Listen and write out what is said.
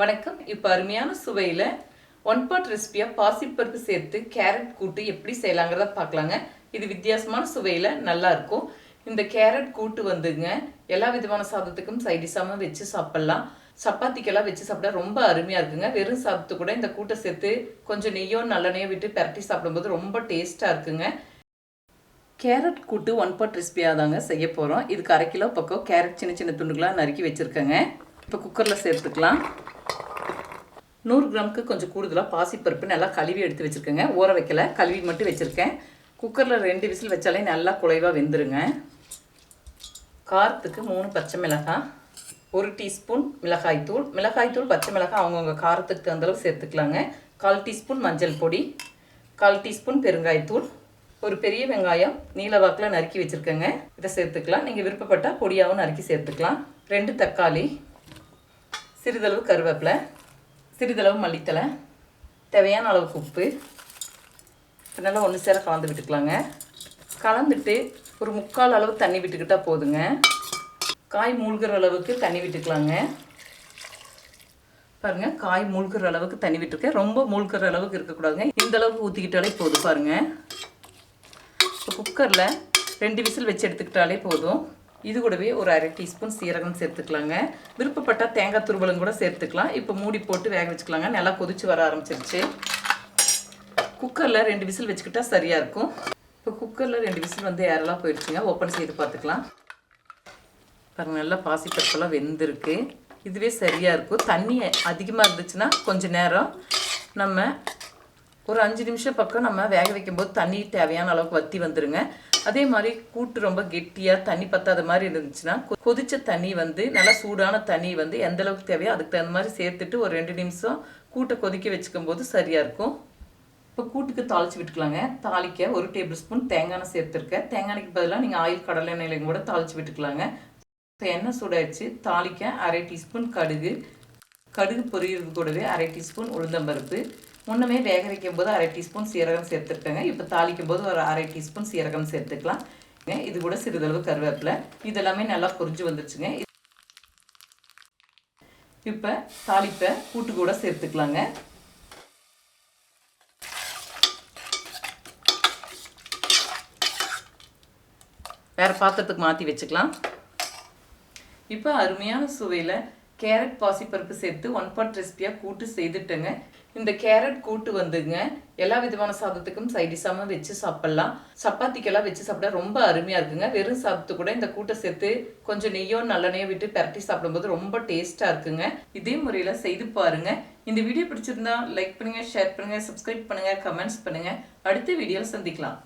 வணக்கம். இப்போ அருமையான சுவையில் ஒன் பாட் ரெசிபியாக பாசிப்பருப்பு சேர்த்து கேரட் கூட்டு எப்படி செய்யலாங்கிறத பார்க்கலாங்க. இது வித்தியாசமான சுவையில் நல்லா இருக்கும். இந்த கேரட் கூட்டு வந்துங்க. எல்லா விதமான சாதத்துக்கும் சைடிஷாமல் வச்சு சாப்பிட்லாம். சப்பாத்திக்கெல்லாம் வச்சு சாப்பிட்டா ரொம்ப அருமையாக இருக்குங்க. வெறும் சாதத்து கூட இந்த கூட்டை சேர்த்து கொஞ்சம் நெய்யோ நல்லெண்ணெயோ விட்டு பரட்டி சாப்பிடும்போது ரொம்ப டேஸ்ட்டாக இருக்குங்க. கேரட் கூட்டு ஒன் பாட் ரெசிபியாக தாங்க செய்ய போகிறோம் இதுக்கு அரை கிலோ பக்கம் கேரட் சின்ன சின்ன துண்டுகளாக நறுக்கி வச்சுருக்கேங்க. இப்போ குக்கரில் சேர்த்துக்கலாம். நூறு கிராமுக்கு கொஞ்சம் கூடுதலாக பாசிப்பருப்பு நல்லா கழுவி எடுத்து வச்சுருக்கேங்க. ஊற வைக்கல கழுவி மட்டும் வச்சுருக்கேன். குக்கரில் ரெண்டு விசில் வச்சாலே நல்லா குலைவாக வெந்துருங்க. காரத்துக்கு மூணு பச்சை மிளகாய் ஒரு டீஸ்பூன் மிளகாய்த்தூள் மிளகாய்த்தூள் பச்சை மிளகாய் அவங்கவுங்க காரத்துக்கு தகுந்தளவு சேர்த்துக்கலாங்க. கால் டீஸ்பூன் மஞ்சள் பொடி கால் டீஸ்பூன் பெருங்காயத்தூள் ஒரு பெரிய வெங்காயம் நீல வாக்கில் நறுக்கி வச்சுருக்கேங்க. இதை சேர்த்துக்கலாம். நீங்கள் விருப்பப்பட்டால் பொடியாகவும் நறுக்கி சேர்த்துக்கலாம். ரெண்டு தக்காளி சிறிதளவு கருவேப்பிலை சிறிதளவு மல்லித்தலை தேவையான அளவுக்கு உப்பு. நல்லா ஒன்று சேர கலந்து விட்டுக்கலாங்க. கலந்துட்டு ஒரு முக்கால் அளவு தண்ணி விட்டுக்கிட்டால் போதுங்க. காய் மூழ்கிற அளவுக்கு தண்ணி விட்டுக்கலாங்க. பாருங்க காய் மூழ்கிற அளவுக்கு தண்ணி விட்டுருக்கேன். ரொம்ப மூழ்கிற அளவுக்கு இருக்கக்கூடாதுங்க. இந்த அளவுக்கு ஊற்றிக்கிட்டாலே போதும் பாருங்க. இப்போ குக்கரில் ரெண்டு விசில் வச்சு எடுத்துக்கிட்டாலே போதும். இது கூடவே ஒரு அரை டீஸ்பூன் சீரகம் சேர்த்துக்கலாங்க. விருப்பப்பட்டால் தேங்காய் துருவலும் கூட சேர்த்துக்கலாம். இப்போ மூடி போட்டு வேக வச்சுக்கலாங்க. நல்லா கொதிச்சு வர ஆரம்பிச்சிருச்சு. குக்கரில் ரெண்டு விசில் வச்சுக்கிட்டா சரியாக இருக்கும். இப்போ குக்கரில் ரெண்டு விசில் வந்து ஏரெல்லாம் போயிடுச்சுங்க. ஓப்பன் செய்து பார்த்துக்கலாம். பாருங்க நல்லா பாசிப்பருப்பெல்லாம் வெந்திருக்கு. இதுவே சரியாக இருக்கும். தண்ணி அதிகமாக இருந்துச்சுன்னா கொஞ்சம் நேரம் நம்ம ஒரு அஞ்சு நிமிஷம் பக்கம் நம்ம வேக வைக்கும்போது தண்ணி தேவையான அளவுக்கு வத்தி வந்துருங்க. அதே மாதிரி கூட்டு ரொம்ப கெட்டியாக தண்ணி பத்தாத மாதிரி இருந்துச்சுன்னா கொதிச்ச தண்ணி வந்து நல்லா சூடான தண்ணி வந்து எந்த அளவுக்கு தேவையோ அதுக்கு தகுந்த மாதிரி சேர்த்துட்டு ஒரு ரெண்டு நிமிஷம் கூட்டை கொதிக்க வச்சுக்கும் போது சரியாக இருக்கும். இப்போ கூட்டுக்கு தாளிச்சு விட்டுக்கலாங்க. தாளிக்க ஒரு டேபிள் ஸ்பூன் தேங்காய் சேர்த்துருக்கேன். தேங்காய் பதிலாக நீங்கள் ஆயில் கடலை எண்ணெயிலையும் கூட தாளிச்சு விட்டுக்கலாங்க. இப்போ எண்ணெய் சூடாயிடுச்சு. தாளிக்க அரை டீஸ்பூன் கடுகு. கடுகு பொரியறது கூடவே அரை டீஸ்பூன் உளுந்தம்பருப்பு. முன்னமே வேக வைக்கும் போது அரை டீஸ்பூன் சீரகம் சேர்த்துருக்கேங்க. இப்போ தாளிக்கும் போது ஒரு அரை டீஸ்பூன் சீரகம் சேர்த்துக்கலாம். இது கூட சிறிதளவு கருவேப்பிலை. இதெல்லாமே நல்லா பொரிஞ்சு வந்துருச்சுங்க. இப்போ தாளிப்பை கூட்டு கூட சேர்த்துக்கலாங்க. வேறு பாத்திரத்துக்கு மாற்றி வச்சுக்கலாம். இப்போ அருமையான சுவையில் கேரட் பாசிப்பருப்பு சேர்த்து ஒன் பாட் ரெசிபியாக கூட்டு செய்துட்டேங்க. இந்த கேரட் கூட்டு வந்துங்க. எல்லா விதமான சாதத்துக்கும் சைடிஷாமல் வச்சு சாப்பிட்லாம். சப்பாத்திக்கெல்லாம் வச்சு சாப்பிட ரொம்ப அருமையாக இருக்குங்க. வெறும் சாதத்து கூட இந்த கூட்டை சேர்த்து கொஞ்சம் நெய்யோ நல்லெண்ணெயோ விட்டு பரட்டி சாப்பிடும்போது ரொம்ப டேஸ்ட்டாக இருக்குங்க. இதே முறையில் செய்து பாருங்க. இந்த வீடியோ பிடிச்சிருந்தா லைக் பண்ணுங்கள் ஷேர் பண்ணுங்கள் சப்ஸ்கிரைப் பண்ணுங்கள் கமெண்ட்ஸ் பண்ணுங்கள் அடுத்த வீடியோவில் சந்திக்கலாம்.